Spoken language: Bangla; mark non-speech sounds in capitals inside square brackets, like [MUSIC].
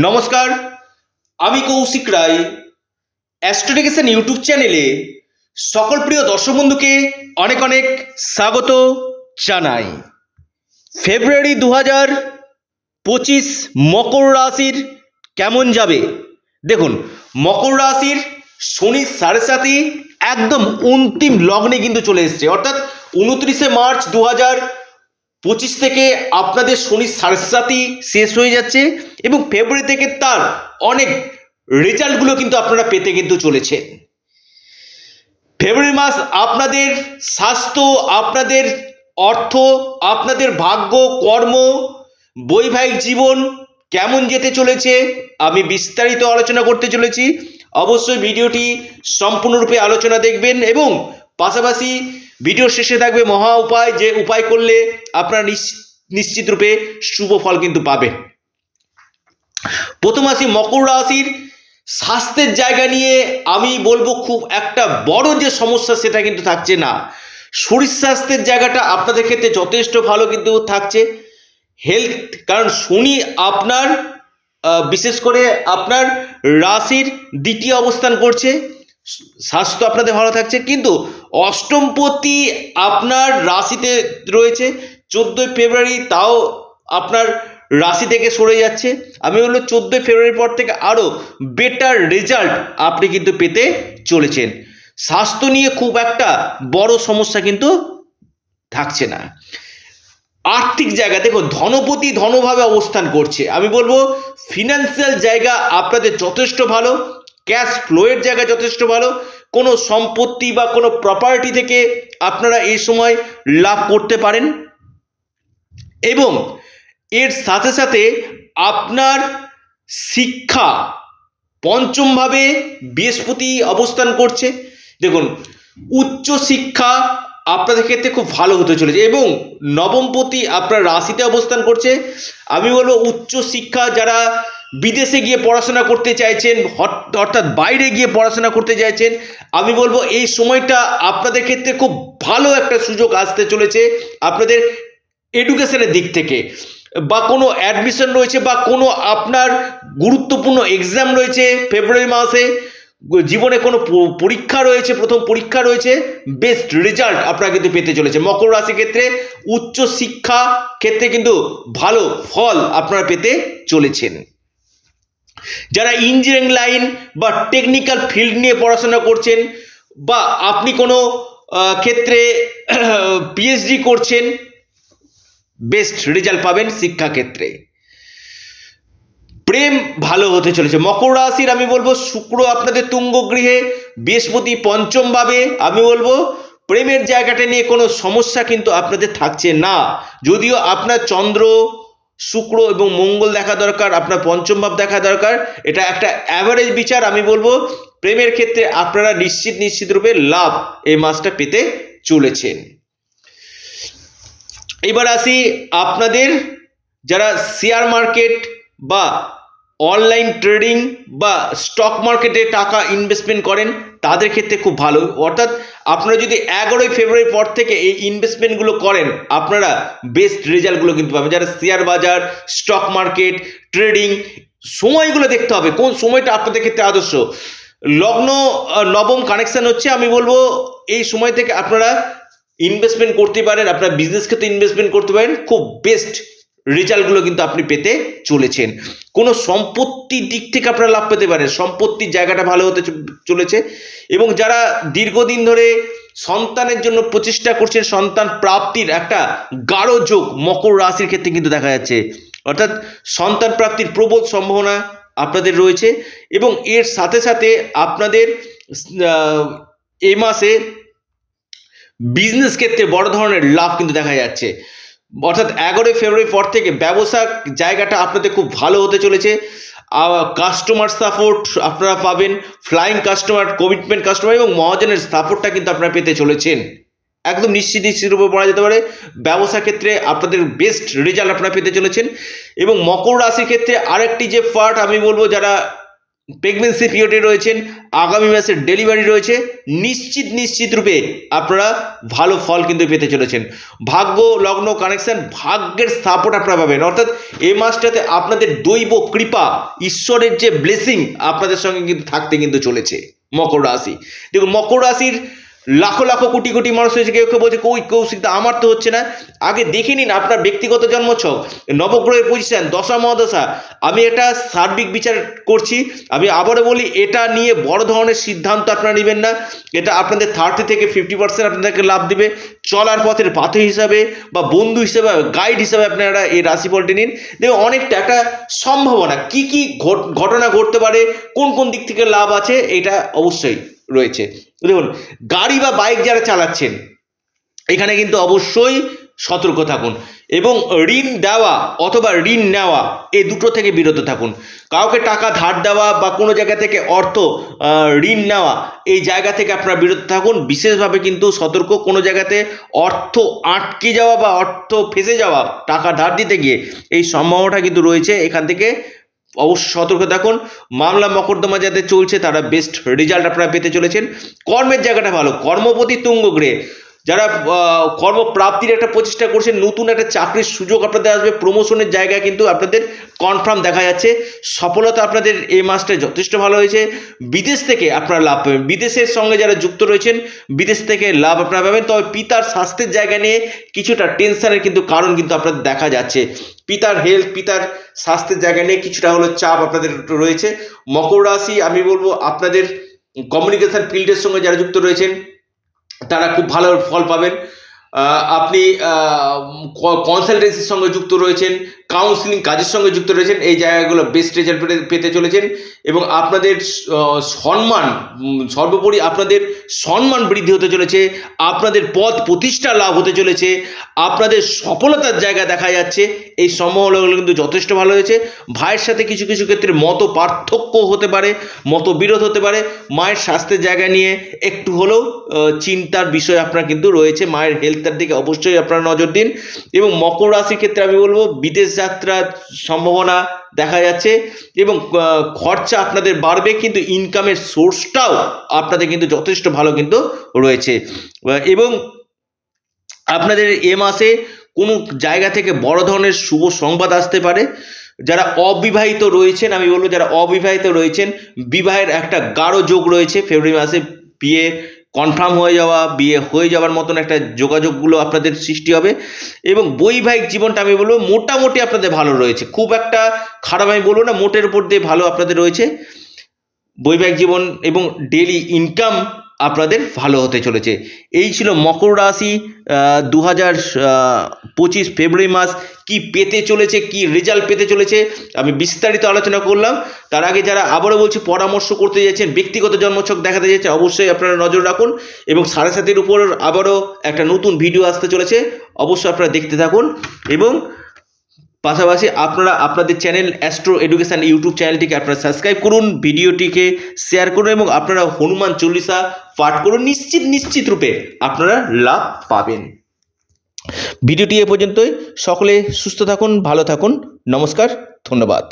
নমস্কার, আমি কৌশিক রায় অ্যাস্ট্রোডিকেশন ইউটিউব চ্যানেলে সকল প্রিয় দর্শক বন্ধুকে অনেক অনেক স্বাগত জানাই। ফেব্রুয়ারি দু হাজার পঁচিশ মকর রাশির কেমন যাবে? দেখুন, মকর রাশির শনি সাড়ে সাতই একদম অন্তিম লগ্নে কিন্তু চলে এসছে। অর্থাৎ উনত্রিশে মার্চ দু হাজার পঁচিশ থেকে আপনাদের শনি সাড়ে সাতই শেষ হয়ে যাচ্ছে এবং ফেব্রুয়ারি থেকে তার অনেক রেজাল্টগুলো কিন্তু আপনারা পেতে কিন্তু চলেছেন। ফেব্রুয়ারি মাস আপনাদের স্বাস্থ্য, আপনাদের অর্থ, আপনাদের ভাগ্য, কর্ম, বৈবাহিক জীবন কেমন যেতে চলেছে আমি বিস্তারিত আলোচনা করতে চলেছি। অবশ্যই ভিডিওটি সম্পূর্ণরূপে আলোচনা দেখবেন এবং পাশাপাশি ভিডিও শেষে থাকবে মহা উপায়, যে উপায় করলে আপনারা নিশ্চ- নিশ্চিত রূপে শুভ ফল কিন্তু পাবেন। প্রথম আসি মকর রাশির স্বাস্থ্যের জায়গা নিয়ে আমি বলব খুব একটা বড় যে সমস্যা সেটা কিন্তু থাকছে না। শরীর স্বাস্থ্যের জায়গাটা আপনাদের ক্ষেত্রে যথেষ্ট ভালো কিন্তু থাকছে। হেলথ, কারণ শনি আপনার বিশেষ করে আপনার রাশির দ্বিতীয় অবস্থান করছে। স্বাস্থ্য আপনাদের ভালো থাকছে, কিন্তু অষ্টমপতি আপনার রাশিতে রয়েছে, চোদ্দোই ফেব্রুয়ারি তাও আপনার রাশি থেকে সরে যাচ্ছে। আমি বলব চোদ্দোই ফেব্রুয়ারির পর থেকে আরও বেটার রেজাল্ট আপনি কিন্তু পেতে চলেছেন। স্বাস্থ্য নিয়ে খুব একটা বড় সমস্যা কিন্তু থাকছে না। আর্থিক জায়গা দেখো ধনপতি ধনভাবে অবস্থান করছে। আমি বলব ফিনান্সিয়াল জায়গা আপনাদের যথেষ্ট ভালো। ক্যাশ ফ্লোয়ের জায়গা যথেষ্ট ভালো। কোনো সম্পত্তি বা কোনো প্রপার্টি থেকে আপনারা এই সময় লাভ করতে পারেন। এবং এর সাথে সাথে আপনার শিক্ষা পঞ্চমভাবে বৃহস্পতি অবস্থান করছে। দেখুন, উচ্চ শিক্ষা আপনাদের ক্ষেত্রে খুব ভালো হতে চলেছে এবং নবমপতি আপনার রাশিতে অবস্থান করছে। আমি বলব উচ্চ শিক্ষা যারা বিদেশে গিয়ে পড়াশোনা করতে চাইছেন অর্থাৎ বাইরে গিয়ে পড়াশোনা করতে চাইছেন, আমি বলব এই সময়টা আপনাদের ক্ষেত্রে খুব ভালো একটা সুযোগ আসতে চলেছে আপনাদের এডুকেশনের দিক থেকে। বা কোনো অ্যাডমিশন রয়েছে বা কোনো আপনার গুরুত্বপূর্ণ এক্সাম রয়েছে ফেব্রুয়ারি মাসে, জীবনে কোনো পরীক্ষা রয়েছে, প্রথম পরীক্ষা রয়েছে, বেস্ট রেজাল্ট আপনারা কিন্তু পেতে চলেছে। মকর রাশি ক্ষেত্রে উচ্চ শিক্ষা ক্ষেত্রে কিন্তু ভালো ফল আপনারা পেতে চলেছেন। যারা ইঞ্জিনিয়ারিং লাইন বা টেকনিক্যাল ফিল্ড নিয়ে পড়াশোনা করছেন বা আপনি কোনো ক্ষেত্রে [CLEARS THROAT] পিএইচডি করছেন বেস্ট রেজাল্ট পাবেন শিক্ষাক্ষেত্রে প্রেম ভালো হতে চলেছে। মকর রাশির আমি বলব, শুক্র আপনাদের তুঙ্গ গৃহে বৃহস্পতি পঞ্চম ভাবে, আমি বলব, প্রেমের জায়গাটা নিয়ে কোনো সমস্যা কিন্তু আপনাদের থাকছে না। যদিও আপনার চন্দ্র শুক্র এবং মঙ্গল দেখা দরকার, আপনার পঞ্চম ভাব দেখা দরকার। এটা একটা অ্যাভারেজ বিচার, আমি বলব, প্রেমের ক্ষেত্রে আপনারা নিশ্চিত নিশ্চিত রূপে লাভ এই মাসটা পেতে চলেছেন। এবার আসি আপনাদের যারা শেয়ার মার্কেট বা অনলাইন ট্রেডিং বা স্টক মার্কেটে টাকা ইনভেস্টমেন্ট করেন, তাদের ক্ষেত্রে খুব ভালো। অর্থাৎ আপনারা যদি এগারোই ফেব্রুয়ারি পর থেকে এই ইনভেস্টমেন্টগুলো করেন, আপনারা বেস্ট রেজাল্টগুলো কিন্তু পাবেন। যারা শেয়ার বাজার, স্টক মার্কেট, ট্রেডিং, সময়গুলো দেখতে হবে। কোন সময়টা আপনাদের ক্ষেত্রে আদর্শ? লগ্ন নবম কানেকশান হচ্ছে, আমি বলব, এই সময় থেকে আপনারা ইনভেস্টমেন্ট করতে পারেন, আপনার বিজনেস ক্ষেত্রে ইনভেস্টমেন্ট করতে পারেন, খুব বেস্ট রেজাল্টগুলো কিন্তু আপনি পেতে চলেছেন। কোনো সম্পত্তির দিক থেকে আপনারা লাভ পেতে পারেন। সম্পত্তির জায়গাটা ভালো হতে চলেছে এবং যারা দীর্ঘদিন ধরে সন্তানের জন্য প্রচেষ্টা করছেন, সন্তান প্রাপ্তির একটা গাঢ় যোগ মকর রাশির ক্ষেত্রে কিন্তু দেখা যাচ্ছে। অর্থাৎ সন্তান প্রাপ্তির প্রবল সম্ভাবনা আপনাদের রয়েছে এবং এর সাথে সাথে আপনাদের এ মাসে বিজনেস ক্ষেত্রে বড় ধরনের লাভ কিন্তু দেখা যাচ্ছে। অর্থাৎ এগারোই ফেব্রুয়ারি পর থেকে ব্যবসা জায়গাটা আপনাদের খুব ভালো হতে চলেছে। কাস্টমার সাপোর্ট আপনারা পাবেন ফ্লাইং কাস্টমার কমিটমেন্ট কাস্টমার এবং মহাজনের সাপোর্টটা কিন্তু আপনারা পেতে চলেছেন। একদম নিশ্চিত নিশ্চিত রূপে বলা যেতে পারে, ব্যবসা ক্ষেত্রে আপনাদের বেস্ট রেজাল্ট আপনারা পেতে চলেছেন। এবং মকর রাশির ক্ষেত্রে আরেকটি যে পার্ট আমি বলব, যারা প্রেগনেন্সি পিরিয়ডে রয়েছেন, আগামী মাসের ডেলিভারি রয়েছে, নিশ্চিত নিশ্চিত রূপে আপনারা ভালো ফল কিন্তু পেতে চলেছেন। ভাগ্য, লগ্ন কানেকশন ভাগ্যের সাপোর্ট আপনারা পাবেন। অর্থাৎ এই মাসটাতে আপনাদের দৈব কৃপা, ঈশ্বরের যে ব্লেসিং আপনাদের সঙ্গে কিন্তু থাকতে কিন্তু চলেছে, মকর রাশি। দেখুন, মকর রাশির লাখো লাখো কোটি কোটি মানুষ হয়েছে কেউ কেউ বলছে, কই, কৌশিক দা, আমার তো হচ্ছে না। আগে দেখে নিন আপনার ব্যক্তিগত জন্মছক নবগ্রহের পজিশন দশা, মহাদশা। আমি এটা সার্বিক বিচার করছি। আমি আবারও বলি, এটা নিয়ে বড় ধরনের সিদ্ধান্ত আপনারা নেবেন না। এটা আপনাদের থার্টি থেকে ফিফটি পার্সেন্ট আপনাদেরকে লাভ দিবে। চলার পথের পাথে হিসাবে বা বন্ধু হিসাবে গাইড হিসাবে আপনারা এই রাশিফলটি নিন। দেখুন, অনেকটা একটা সম্ভাবনা। কি কি ঘট- ঘটনা ঘটতে পারে, কোন কোন দিক থেকে লাভ আছে, এটা অবশ্যই রয়েছে। দেখুন, গাড়ি বা বাইক যারা চালাচ্ছেন, এখানে কিন্তু অবশ্যই সতর্ক থাকুন এবং ঋণ দেওয়া অথবা ঋণ নেওয়া এই দুটো থেকে বিরত থাকুন। কাউকে টাকা ধার দেওয়া বা কোনো জায়গা থেকে অর্থ ঋণ নেওয়া, এই জায়গা থেকে আপনারা বিরত থাকুন। বিশেষভাবে কিন্তু সতর্ক কোনো জায়গাতে অর্থ আটকে যাওয়া বা অর্থ ফেসে যাওয়া, টাকা ধার দিতে গিয়ে এই সম্ভাবনাটা কিন্তু রয়েছে। এখান থেকে অবশ্যই সতর্ক দেখুন মামলা মকদ্দমা যাদের চলছে, তারা বেস্ট রেজাল্ট আপনারা পেতে চলেছেন। কর্মের জায়গাটা ভালো। কর্মপতি তুঙ্গ গ্রহে যারা কর্মপ্রাপ্তির একটা প্রচেষ্টা করছেন নতুন একটা চাকরির সুযোগ আপনাদের আসবে প্রমোশনের জায়গা কিন্তু আপনাদের কনফার্ম দেখা যাচ্ছে। সফলতা আপনাদের এই মাসটা যথেষ্ট ভালো হয়েছে। বিদেশ থেকে আপনারা লাভ পাবেন। বিদেশের সঙ্গে যারা যুক্ত রয়েছেন, বিদেশ থেকে লাভ আপনারা পাবেন। তবে পিতার স্বাস্থ্যের জায়গা নিয়ে কিছুটা টেনশনের কিন্তু কারণ কিন্তু আপনাদের দেখা যাচ্ছে। পিতার হেলথ পিতার স্বাস্থ্যের জায়গা নিয়ে কিছুটা হলো চাপ আপনাদের রয়েছে। মকর রাশি, আমি বলব, আপনাদের কমিউনিকেশন ফিল্ডের সঙ্গে যারা যুক্ত রয়েছেন তারা খুব ভালো ফল পাবেন। আপনি কনসালটেন্সির সঙ্গে যুক্ত রয়েছেন। কাউন্সিলিং কাজের সঙ্গে যুক্ত রয়েছেন, এই জায়গাগুলো বেস্ট রেজাল্ট পেতে চলেছেন এবং আপনাদের সম্মান সর্বোপরি আপনাদের সম্মান বৃদ্ধি হতে চলেছে, আপনাদের পদ প্রতিষ্ঠা লাভ হতে চলেছে, আপনাদের সফলতার জায়গা দেখা যাচ্ছে, এই সম্ভাবনাগুলো কিন্তু যথেষ্ট ভালো হয়েছে। ভাইয়ের সাথে কিছু কিছু ক্ষেত্রে মত পার্থক্য হতে পারে, মতবিরোধ হতে পারে, মায়ের স্বাস্থ্যের জায়গা নিয়ে একটু হলেও চিন্তার বিষয় আপনার কিন্তু রয়েছে, মায়ের হেলথের দিকে অবশ্যই আপনারা নজর দিন এবং মকর রাশির ক্ষেত্রে আমি বলব, বিদেশ যাত্রার সম্ভাবনা দেখা যাচ্ছে এবং খরচা আপনাদের বাড়বে কিন্তু ইনকামের সোর্সটাও আপনাদের কিন্তু যথেষ্ট ভালো কিন্তু রয়েছে। এবং আপনাদের এ মাসে কোনো জায়গা থেকে বড় ধরনের শুভ সংবাদ আসতে পারে। যারা অবিবাহিত রয়েছেন, আমি বলব যারা অবিবাহিত রয়েছেন, বিবাহের একটা গাঢ় যোগ রয়েছে, ফেব্রুয়ারি মাসে বিয়ে কনফার্ম হয়ে যাওয়া, বিয়ে হয়ে যাওয়ার মতন একটা যোগাযোগগুলো আপনাদের সৃষ্টি হবে। এবং বৈবাহিক জীবনটা আমি বলব মোটামুটি আপনাদের ভালো রয়েছে। খুব একটা খারাপ আমি বলব না, মোটের উপর দিয়ে ভালো আপনাদের রয়েছে। বৈবাহিক জীবন এবং ডেলি ইনকাম আপনাদের ভালো হতে চলেছে। এই ছিল মকর রাশি দু হাজার পঁচিশ ফেব্রুয়ারি মাস। কি পেতে চলেছে, কি রেজাল্ট পেতে চলেছে, আমি বিস্তারিত আলোচনা করলাম। তার আগে যারা আবারও বলছি, পরামর্শ করতে যাচ্ছেন, ব্যক্তিগত জন্মছক দেখাতে যাচ্ছেন অবশ্যই আপনারা নজর রাখুন। এবং সাড়ে সাতের উপর আবারও একটা নতুন ভিডিও আসতে চলেছে, অবশ্যই আপনারা দেখতে থাকুন। এবং পাশাপাশি আপনারা আপনাদের চ্যানেল অ্যাস্ট্রো এডুকেশান ইউটিউব চ্যানেলটিকে আপনারা সাবস্ক্রাইব করুন, ভিডিওটিকে শেয়ার করুন এবং আপনারা হনুমান চল্লিশা পাঠ করুন নিশ্চিত নিশ্চিত রূপে আপনারা লাভ পাবেন। ভিডিওটি এ পর্যন্তই। সকলে সুস্থ থাকুন, ভালো থাকুন। নমস্কার, ধন্যবাদ।